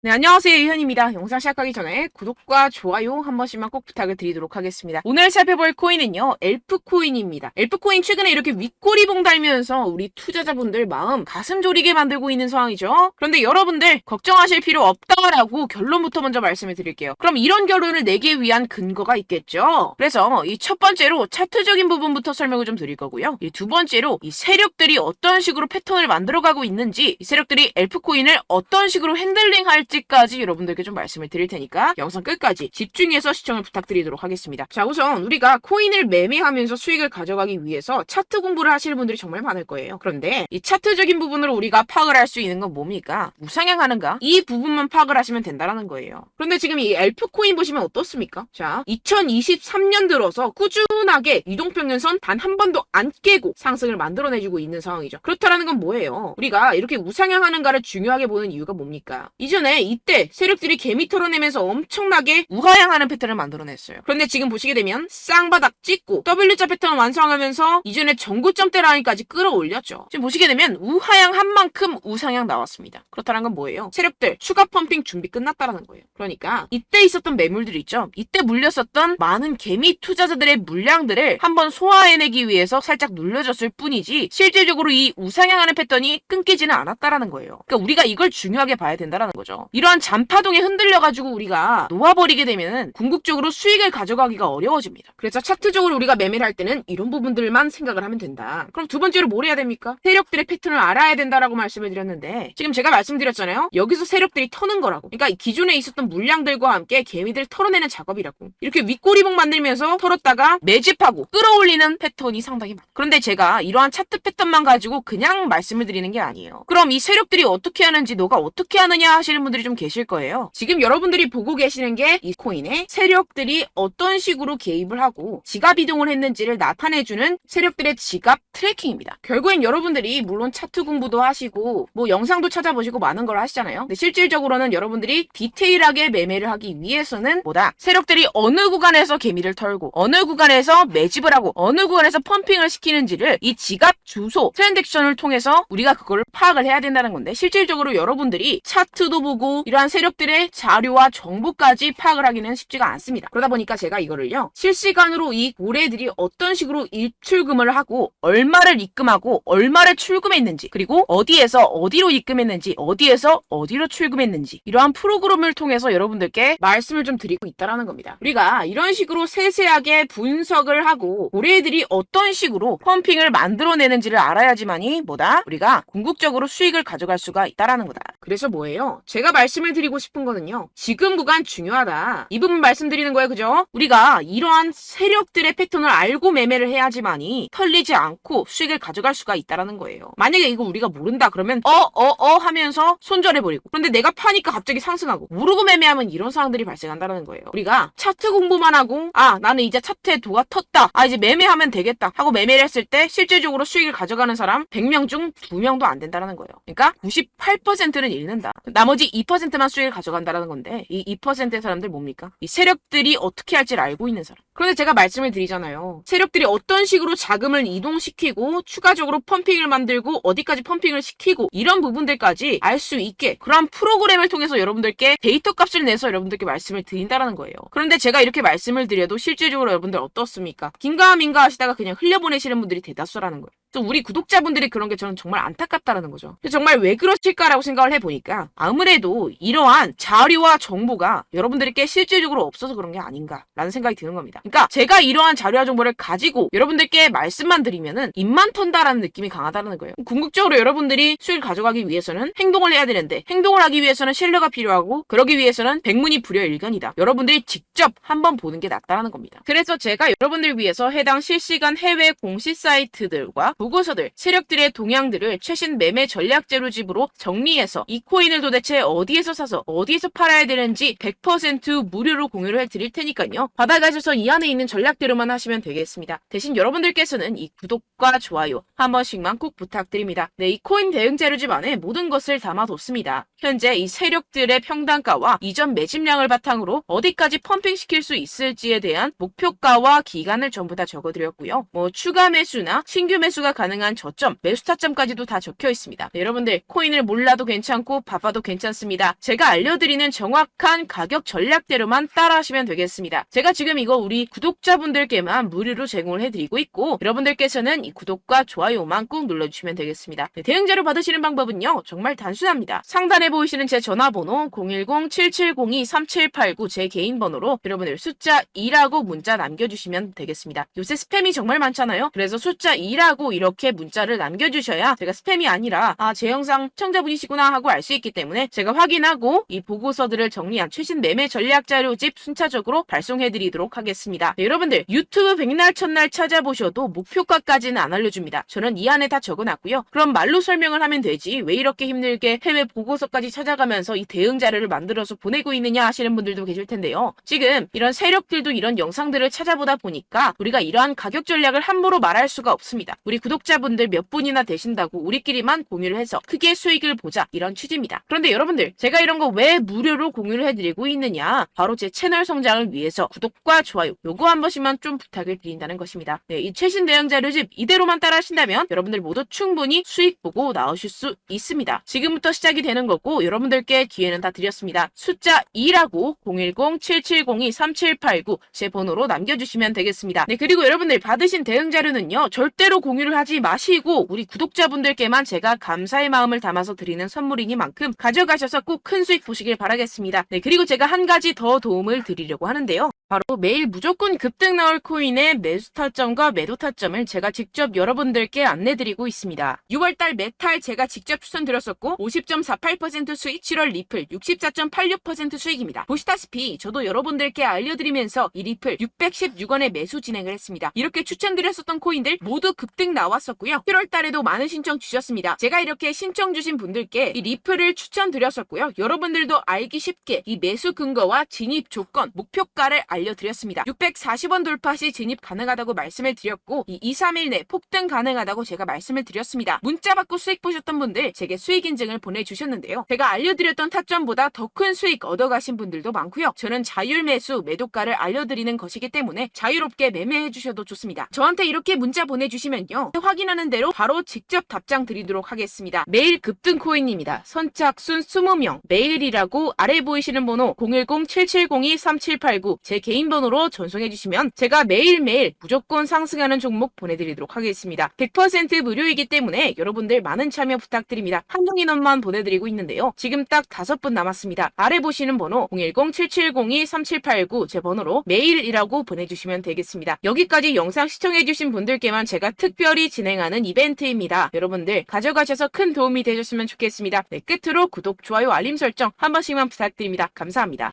네, 안녕하세요. 이현입니다. 영상 시작하기 전에 구독과 좋아요 한 번씩만 꼭 부탁을 드리도록 하겠습니다. 오늘 살펴볼 코인은요, 엘프 코인입니다. 엘프 코인 최근에 이렇게 윗꼬리봉 달면서 우리 투자자분들 마음 가슴 졸이게 만들고 있는 상황이죠. 그런데 여러분들 걱정하실 필요 없다라고 결론부터 먼저 말씀을 드릴게요. 그럼 이런 결론을 내기 위한 근거가 있겠죠? 그래서 이 첫 번째로 차트적인 부분부터 설명을 좀 드릴 거고요. 이 두 번째로 이 세력들이 어떤 식으로 패턴을 만들어가고 있는지, 이 세력들이 엘프 코인을 어떤 식으로 핸들링 할 지까지 여러분들께 좀 말씀을 드릴 테니까 영상 끝까지 집중해서 시청을 부탁드리도록 하겠습니다. 자, 우선 우리가 코인을 매매하면서 수익을 가져가기 위해서 차트 공부를 하시는 분들이 정말 많을 거예요. 그런데 이 차트적인 부분으로 우리가 파악을 할 수 있는 건 뭡니까? 우상향하는가? 이 부분만 파악을 하시면 된다는 거예요. 그런데 지금 이 엘프 코인 보시면 어떻습니까? 자, 2023년 들어서 꾸준하게 이동평균선 단 한 번도 안 깨고 상승을 만들어내주고 있는 상황이죠. 그렇다라는 건 뭐예요? 우리가 이렇게 우상향하는가를 중요하게 보는 이유가 뭡니까? 이전에 이때 세력들이 개미 털어내면서 엄청나게 우하향하는 패턴을 만들어냈어요. 그런데 지금 보시게 되면 쌍바닥 찍고 W자 패턴을 완성하면서 이전에 전고점대 라인까지 끌어올렸죠. 지금 보시게 되면 우하향 한 만큼 우상향 나왔습니다. 그렇다는 건 뭐예요? 세력들 추가 펌핑 준비 끝났다라는 거예요. 그러니까 이때 있었던 매물들 있죠. 이때 물렸었던 많은 개미 투자자들의 물량들을 한번 소화해내기 위해서 살짝 눌려졌을 뿐이지 실질적으로 이 우상향하는 패턴이 끊기지는 않았다라는 거예요. 그러니까 우리가 이걸 중요하게 봐야 된다라는 거죠. 이러한 잔파동에 흔들려가지고 우리가 놓아버리게 되면 궁극적으로 수익을 가져가기가 어려워집니다. 그래서 차트적으로 우리가 매매를 할 때는 이런 부분들만 생각을 하면 된다. 그럼 두 번째로 뭘 해야 됩니까? 세력들의 패턴을 알아야 된다라고 말씀을 드렸는데 지금 제가 말씀드렸잖아요. 여기서 세력들이 터는 거라고. 그러니까 기존에 있었던 물량들과 함께 개미들 털어내는 작업이라고. 이렇게 윗꼬리봉 만들면서 털었다가 매집하고 끌어올리는 패턴이 상당히 많아요. 그런데 제가 이러한 차트 패턴만 가지고 그냥 말씀을 드리는 게 아니에요. 그럼 이 세력들이 어떻게 하는지 너가 어떻게 하느냐 하시는 분들 이 좀 계실 거예요. 지금 여러분들이 보고 계시는 게 이 코인의 세력들이 어떤 식으로 개입을 하고 지갑 이동을 했는지를 나타내주는 세력들의 지갑 트래킹입니다. 결국엔 여러분들이 물론 차트 공부도 하시고 뭐 영상도 찾아보시고 많은 걸 하시잖아요. 근데 실질적으로는 여러분들이 디테일하게 매매를 하기 위해서는 뭐다? 세력들이 어느 구간에서 개미를 털고 어느 구간에서 매집을 하고 어느 구간에서 펌핑을 시키는지를 이 지갑 주소 트랜잭션을 통해서 우리가 그거를 파악을 해야 된다는 건데 실질적으로 여러분들이 차트도 보고 이러한 세력들의 자료와 정보까지 파악을 하기는 쉽지가 않습니다. 그러다 보니까 제가 이거를요 실시간으로 이 고래들이 어떤 식으로 입출금을 하고 얼마를 입금하고 얼마를 출금했는지 그리고 어디에서 어디로 입금했는지 어디에서 어디로 출금했는지 이러한 프로그램을 통해서 여러분들께 말씀을 좀 드리고 있다라는 겁니다. 우리가 이런 식으로 세세하게 분석을 하고 고래들이 어떤 식으로 펌핑을 만들어내는지를 알아야지만이 뭐다? 우리가 궁극적으로 수익을 가져갈 수가 있다라는 거다. 그래서 뭐예요? 제가 말씀을 드리고 싶은 거는요. 지금 구간 중요하다. 이 부분 말씀드리는 거예요. 그죠? 우리가 이러한 세력들의 패턴을 알고 매매를 해야지만이 털리지 않고 수익을 가져갈 수가 있다라는 거예요. 만약에 이거 우리가 모른다 그러면 어 어어 하면서 손절해 버리고 그런데 내가 파니까 갑자기 상승하고 모르고 매매하면 이런 상황들이 발생한다는 거예요. 우리가 차트 공부만 하고 아 나는 이제 차트에 도가 텄다. 아 이제 매매하면 되겠다 하고 매매를 했을 때 실질적으로 수익을 가져가는 사람 100명 중 2명도 안 된다는 거예요. 그러니까 98%는 잃는다. 나머지 2%만 수익을 가져간다는 건데 이 2%의 사람들 뭡니까? 이 세력들이 어떻게 할지를 알고 있는 사람. 그런데 제가 말씀을 드리잖아요. 세력들이 어떤 식으로 자금을 이동시키고 추가적으로 펌핑을 만들고 어디까지 펌핑을 시키고 이런 부분들까지 알 수 있게 그런 프로그램을 통해서 여러분들께 데이터 값을 내서 여러분들께 말씀을 드린다는 거예요. 그런데 제가 이렇게 말씀을 드려도 실질적으로 여러분들 어떻습니까? 긴가민가 하시다가 그냥 흘려보내시는 분들이 대다수라는 거예요. 또 우리 구독자분들이 그런 게 저는 정말 안타깝다라는 거죠. 정말 왜 그러실까라고 생각을 해보니까 아무래도 이러한 자료와 정보가 여러분들께 실질적으로 없어서 그런 게 아닌가라는 생각이 드는 겁니다. 그러니까 제가 이러한 자료와 정보를 가지고 여러분들께 말씀만 드리면은 입만 턴다라는 느낌이 강하다는 거예요. 궁극적으로 여러분들이 수익을 가져가기 위해서는 행동을 해야 되는데 행동을 하기 위해서는 신뢰가 필요하고 그러기 위해서는 백문이 불여일견이다. 여러분들이 직접 한번 보는 게 낫다라는 겁니다. 그래서 제가 여러분들 위해서 해당 실시간 해외 공시 사이트들과 보고서들, 세력들의 동향들을 최신 매매 전략 제로집으로 정리해서 이 코인을 도대체 어디에서 사서 어디에서 팔아야 되는지 100% 무료로 공유를 해드릴 테니까요. 받아가셔서 이 안에 있는 전략대로만 하시면 되겠습니다. 대신 여러분들께서는 이 구독과 좋아요 한 번씩만 꼭 부탁드립니다. 네, 이 코인 대응 제로집 안에 모든 것을 담아뒀습니다. 현재 이 세력들의 평단가와 이전 매집량을 바탕으로 어디까지 펌핑시킬 수 있을지에 대한 목표가와 기간을 전부 다 적어드렸고요. 뭐 추가 매수나 신규 매수가 매수가 가능한 저점, 매수 타점까지도 다 적혀 있습니다. 네, 여러분들 코인을 몰라도 괜찮고 바빠도 괜찮습니다. 제가 알려드리는 정확한 가격 전략대로만 따라하시면 되겠습니다. 제가 지금 이거 우리 구독자분들께만 무료로 제공을 해드리고 있고 여러분들께서는 이 구독과 좋아요만 꾹 눌러주시면 되겠습니다. 네, 대응 자료 받으시는 방법은요 정말 단순합니다. 상단에 보이시는 제 전화번호 010-7702-3789 제 개인 번호로 여러분들 숫자 2라고 문자 남겨주시면 되겠습니다. 요새 스팸이 정말 많잖아요. 그래서 숫자 2라고 이렇게 문자를 남겨주셔야 제가 스팸이 아니라 아 제 영상 시청자분이시구나 하고 알 수 있기 때문에 제가 확인하고 이 보고서들을 정리한 최신 매매 전략 자료집 순차적으로 발송해드리도록 하겠습니다. 네, 여러분들 유튜브 백날 첫날 찾아보셔도 목표가까지는 안 알려줍니다. 저는 이 안에 다 적어놨고요. 그럼 말로 설명을 하면 되지 왜 이렇게 힘들게 해외 보고서까지 찾아가면서 이 대응 자료를 만들어서 보내고 있느냐 하시는 분들도 계실 텐데요. 지금 이런 세력들도 이런 영상들을 찾아보다 보니까 우리가 이러한 가격 전략을 함부로 말할 수가 없습니다. 우리 구독자분들 몇 분이나 되신다고 우리끼리만 공유를 해서 크게 수익을 보자 이런 취지입니다. 그런데 여러분들 제가 이런 거 왜 무료로 공유를 해드리고 있느냐 바로 제 채널 성장을 위해서 구독과 좋아요 요거 한 번씩만 좀 부탁을 드린다는 것입니다. 네, 이 최신 대응 자료집 이대로만 따라 하신다면 여러분들 모두 충분히 수익 보고 나오실 수 있습니다. 지금부터 시작이 되는 거고 여러분들께 기회는 다 드렸습니다. 숫자 2라고 010-7702-3789 제 번호로 남겨주시면 되겠습니다. 네, 그리고 여러분들 받으신 대응 자료는요 절대로 공유를 하지 마시고 우리 구독자분들께만 제가 감사의 마음을 담아서 드리는 선물이니만큼 가져가셔서 꼭 큰 수익 보시길 바라겠습니다. 네, 그리고 제가 한 가지 더 도움을 드리려고 하는데요. 바로 매일 무조건 급등 나올 코인의 매수 타점과 매도 타점을 제가 직접 여러분들께 안내드리고 있습니다. 6월달 메탈 제가 직접 추천드렸었고 50.48% 수익, 7월 리플 64.86% 수익입니다. 보시다시피 저도 여러분들께 알려드리면서 이 리플 616원에 매수 진행을 했습니다. 이렇게 추천드렸었던 코인들 모두 급등 나왔었고요. 7월달에도 많은 신청 주셨습니다. 제가 이렇게 신청 주신 분들께 이 리플을 추천드렸었고요. 여러분들도 알기 쉽게 이 매수 근거와 진입 조건, 목표가를 알려드렸습니다. 640원 돌파 시 진입 가능하다고 말씀을 드렸고 이 2, 3일 내 폭등 가능하다고 제가 말씀을 드렸습니다. 문자 받고 수익 보셨던 분들 제게 수익 인증을 보내주셨는데요. 제가 알려드렸던 타점보다 더 큰 수익 얻어가신 분들도 많고요. 저는 자율 매수 매도가를 알려드리는 것이기 때문에 자유롭게 매매해 주셔도 좋습니다. 저한테 이렇게 문자 보내주시면요. 확인하는 대로 바로 직접 답장 드리도록 하겠습니다. 매일 급등 코인입니다. 선착순 20명 매일이라고 아래 보이시는 번호 010-7702-3789제 개인 번호로 전송해 주시면 제가 매일매일 무조건 상승하는 종목 보내드리도록 하겠습니다. 100% 무료이기 때문에 여러분들 많은 참여 부탁드립니다. 한정 인원만 보내드리고 있는데요. 지금 딱 다섯 분 남았습니다. 아래 보시는 번호 010-7702-3789 제 번호로 메일이라고 보내주시면 되겠습니다. 여기까지 영상 시청해주신 분들께만 제가 특별히 진행하는 이벤트입니다. 여러분들 가져가셔서 큰 도움이 되셨으면 좋겠습니다. 네, 끝으로 구독, 좋아요, 알림 설정 한 번씩만 부탁드립니다. 감사합니다.